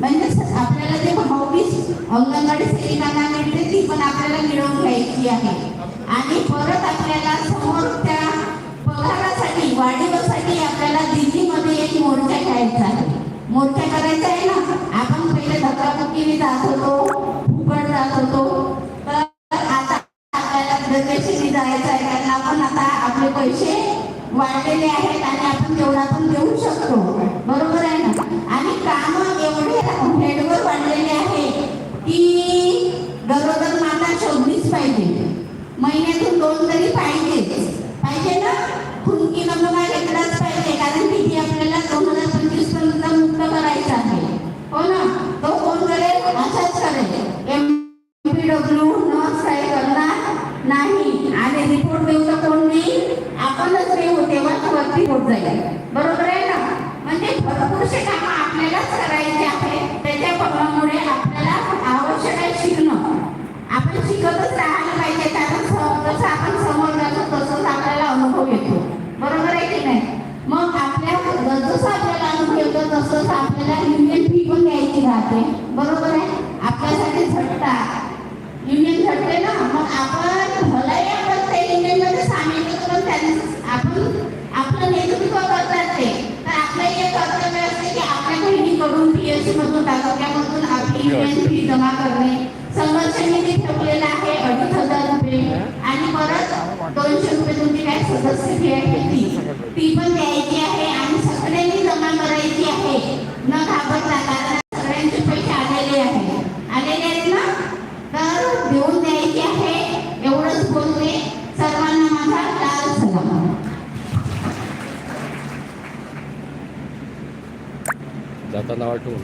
म्हणजे अंगणवाडी सेविकांना मिळते ती पण आपल्याला मिळवून घ्यायची आहे. आणि परत आपल्याला समोर त्या पगारासाठी वाढीवासाठी आपल्याला दिल्लीमध्ये एक मोर्चा घ्यायचा आहे. मोर्चा करायचा आहे ना? आपण पहिले धक्काबुक्कीने जात होतो फुकट जात होतो. तर आता आपल्याला प्रदर्शनी जायचं आहे. कारण आपण आता आपले पैसे वाढलेले आहेत आणि आपण तेवढा पण देऊ शकतो. बरोबर आहे ना? आणि काय कमी होत जाईल. बरोबर आहे ना? म्हणजे भरपूरसे कामं आपल्यालाच करायचे आहे. त्याच्या कामामुळे आपल्याला आवश्यक आहे शिकणं. आपण शिकतच राहायला पाहिजे कारण जसं आपण समोर जातो तसंच आपल्याला अनुभव येतो. बरोबर आहे की नाही? मग आपल्या जसं आपल्याला अनुभव येतो तसंच आपल्याला युनियन फी पण द्यायची राहते. बरोबर आहे? बहिणीकडून पी एस सी मधून तालुक्यामधून आपली फी जमा करणे. संघर्ष निधी ठेवलेला आहे अडीच हजार रुपये. आणि परत दोनशे रुपये तुमची काय सदस्य फी आहे ती पण द्यायची आहे आणि सगळ्यांनी जमा करायची आहे न घाबरता कारण सगळ्यांचे पैसे आलेले आहे आलेले आहेत ना तर देऊन द्यायची आहे एवढंच बोलते सर्वांना माझा लाल सलाम जाताना वाटून